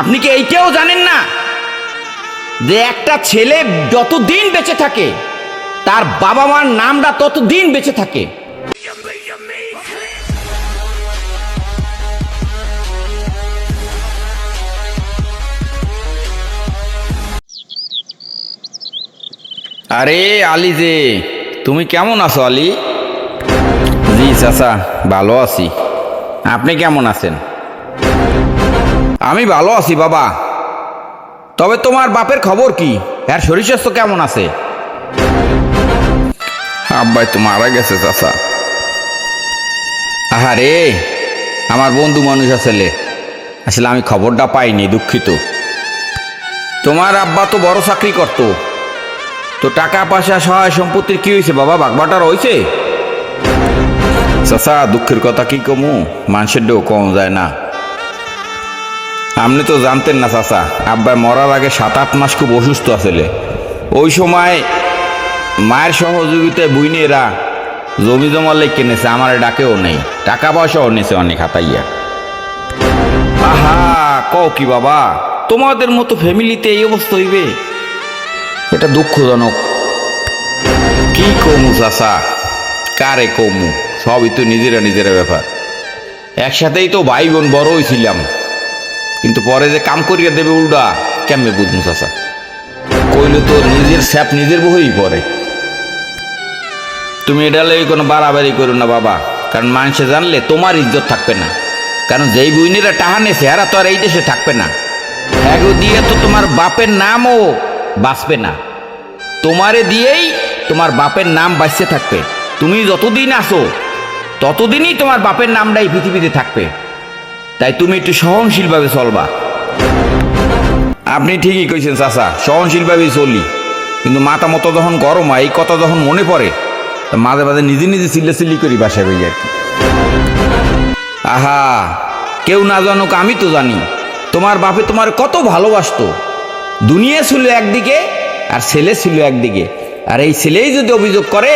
আপনি কি এইটাও জানেন না? যে একটা ছেলে যতদিন বেঁচে থাকে, তার বাবা মার নামটা ততদিন বেঁচে থাকে। আরে আলি যে, তুমি কেমন আছো আলি? জি, চাচা, ভালো আছি। আপনি কেমন আছেন? আমি ভালো আছি বাবা। তবে তোমার বাপের খবর কি? এর শরীর স্বাস্থ্য কেমন আছে? আব্বাই তো মারা গেছে চাচা। আহারে আমার বন্ধু মানুষ আসলে আসলে আমি খবরটা পাইনি দুঃখিত। তোমার আব্বা তো বড় চাকরি করতো। তো টাকা পয়সা সহায় সম্পত্তির কি হয়েছে বাবা? বাগবাটার হয়েছে? চাচা দুঃখের কথা কি কমু? মানুষের ডেও কম যায় না। আপনি তো জানতেন না, চাচা। আব্বা মরার আগে সাত, আট মাস খুব অসুস্থ আসলে। ওই সময় মায়ের সহযোগিতায় বুইনেরা জমি জমা লেগ কিনেছে, আমার ডাকেও নেই। টাকা পয়সাও নিছে অনেক হাতাইয়া। আহা, কও কি বাবা, তোমাদের মতো ফ্যামিলিতে এই অবস্থা হইবে? এটা দুঃখজনক। কি কমু, চাচা? কারে কমু? সবই তো নিজেরা নিজেরা ব্যাপার। একসাথেই তো ভাই বোন বড় হয়েছিলাম কিন্তু পরে যে কাম করিয়া দেবে উল্টা, কেমনে বুঝমু চাচা? কইলে তো নিজের স্যাপ নিজের বই পরে। তুমি এটা লেগে কোনো বাড়াবাড়ি করো না বাবা, কারণ মানুষে জানলে তোমার ইজ্জত থাকবে না। কারণ যেই বইনেরা টাহা নেছে, এরা তো আর এই দেশে থাকবে না। হ্যাগো দিয়ে তো তোমার বাপের নামও বাঁচবে না। তোমারে দিয়েই তোমার বাপের নাম বাঁচতে থাকবে। তুমি যতদিন আসো ততদিনই তোমার বাপের নামটাই পৃথিবীতে থাকবে। তাই তুমি একটু সহনশীলভাবে চলবা। আপনি ঠিকই কইছেন, চাচা, সহনশীলভাবেই চলি। কিন্তু মাথা মতো যখন গরম হয়, এই কথা যখন মনে পড়ে মাঝে মাঝে নিজে নিজে চিল্লা চিল্লি করি বাসায় বই আর কি। আহা, কেউ না জানুক, আমি তো জানি। তোমার বাপে তোমার কত ভালোবাসতো। দুনিয়া ছিল একদিকে, আর ছেলে ছিল একদিকে। আর এই ছেলেই যদি অভিযোগ করে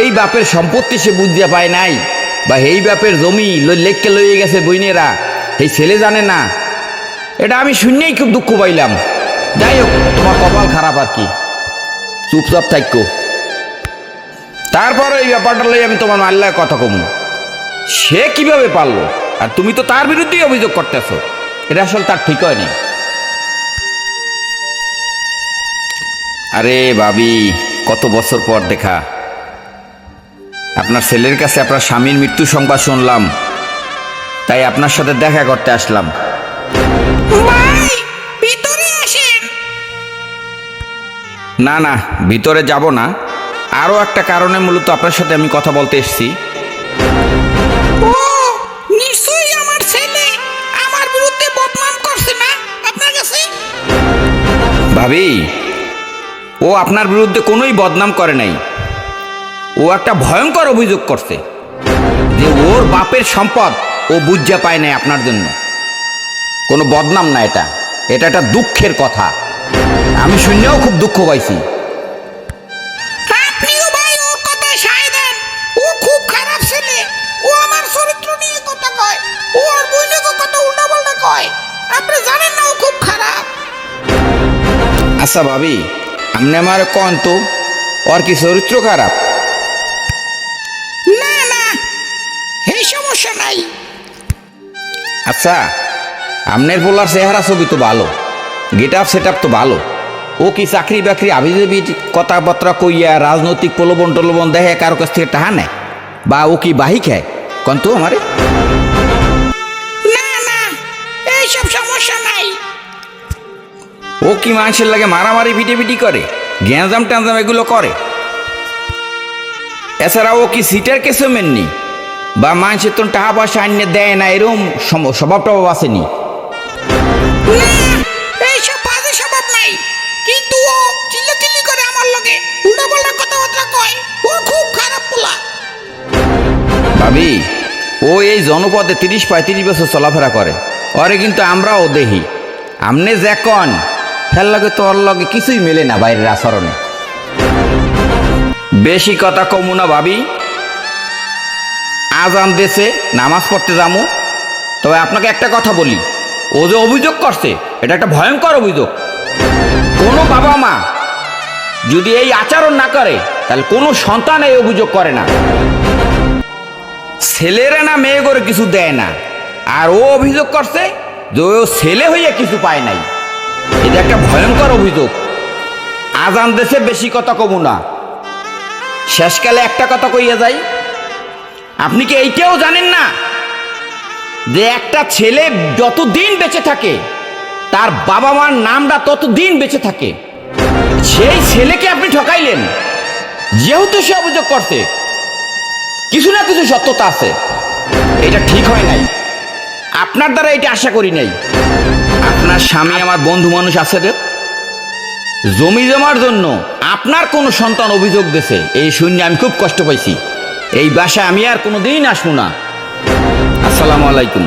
এই বাপের সম্পত্তি সে বুঝতে পায় নাই বা এই বাপের জমি লেখকে লইয়ে গেছে বইনেরা এই ছেলে জানে না। এটা আমি শুনেই খুব দুঃখ পাইলাম। যাই হোক, তোমার কপাল খারাপ আর কি। চুপচাপ থাকো তারপর এই ব্যাপারটা লই আমি তোমার মাল্লায় কথা কমু। সে কীভাবে পারল? আর তুমি তো তার বিরুদ্ধেই অভিযোগ করতেছো। এটা আসলে তার ঠিক হয়নি। আরে ভাবি, কত বছর পর দেখা। আপনার ছেলের কাছে আপনার স্বামীর মৃত্যু সংবাদ শুনলাম। তাই আপনার সাথে দেখা করতে আসলাম। না না ভিতরে যাব না। আরও একটা কারণে মূলত আপনার সাথে আমি কথা বলতে এসেছি। ভাবি ও আপনার বিরুদ্ধে কোনোই বদনাম করে নাই। ও একটা ভয়ঙ্কর অভিযোগ করছে যে ওর বাপের সম্পদ ও বুঝা পায় নাই আপনার জন্য। কোনো বদনাম না এটা। এটা একটা দুঃখের কথা। আমি শুনেও খুব দুঃখ পাইছি। আচ্ছা ভাবি আপনি আমার কন তো? ওর কি চরিত্র খারাপ? আচ্ছা আমনের বলার চেহারা ছবি তো ভালো গেট আপ সেট তো ভালো। ও কি চাকরি বাকরি আবিজাবি কথাবার্তা কইয়া রাজনৈতিক প্রলোভন টলোভন দেখে কারও কাছ থেকে টাহা নেয়? বা ও কি বাহি খায়? কন তো আমারে। না না এইসব সমস্যা নাই। ও কি মানুষের লাগে মারামারি পিটি পিটি করে গ্যাঞ্জাম ট্যাঁজাম এগুলো করে? এছাড়া ও কি সিটের কেসে মেননি? বা মানুষের তো টাকা পয়সা আনিয়ে দেয় না এরকম সম- স্বভাব টভাব আসেনি এইসব বাজে স্বভাব নাই। কিন্তু ও চিল্লাচিল্লি করে আমার লগে উল্টাপাল্টা কথাবার্তা কয়। ও খুব খারাপ পোলা। ভাবি ও এই জনপদে তিরিশ পঁয়ত্রিশ বছর চলাফেরা করে। ওরে কিন্তু আমরাও দেখি আমনে যে কন খেল লগে তোর লগে কিছুই মেলে না বাইরের আচরণে। বেশি কথা কমু না ভাবি। আজান দেশে নামাজ পড়তে যামু। তবে আপনাকে একটা কথা বলি, ও যে অভিযোগ করছে, এটা একটা ভয়ঙ্কর অভিযোগ। কোনো বাবা মা যদি এই আচরণ না করে, তাহলে কোনো সন্তান এই অভিযোগ করে না। ছেলেরা না মেয়ে করে কিছু দেয় না। আর ও অভিযোগ করছে যে ও ছেলে হইয়া কিছু পায় নাই। এটা একটা ভয়ঙ্কর অভিযোগ। আজান দেশে বেশি কথা কমু না। শেষকালে একটা কথা কইয়া যাই আপনি কি এইটাও জানেন না যে একটা ছেলে যতদিন বেঁচে থাকে, তার বাবা মার নামটা ততদিন বেঁচে থাকে। সেই ছেলেকে আপনি ঠকাইলেন। যেহেতু সে অভিযোগ করছে, কিছু না কিছু সত্যতা আছে। এটা ঠিক হয় নাই। আপনার দ্বারা এটা আশা করি নাই। আপনার স্বামী, আমার বন্ধু মানুষ আছে রে। জমি জমার জন্য আপনার কোনো সন্তান অভিযোগ দিছে, এই শুনে আমি খুব কষ্ট পাইছি। এই বাসায় আমি আর কোনো দিন আসব না। আসসালামু আলাইকুম।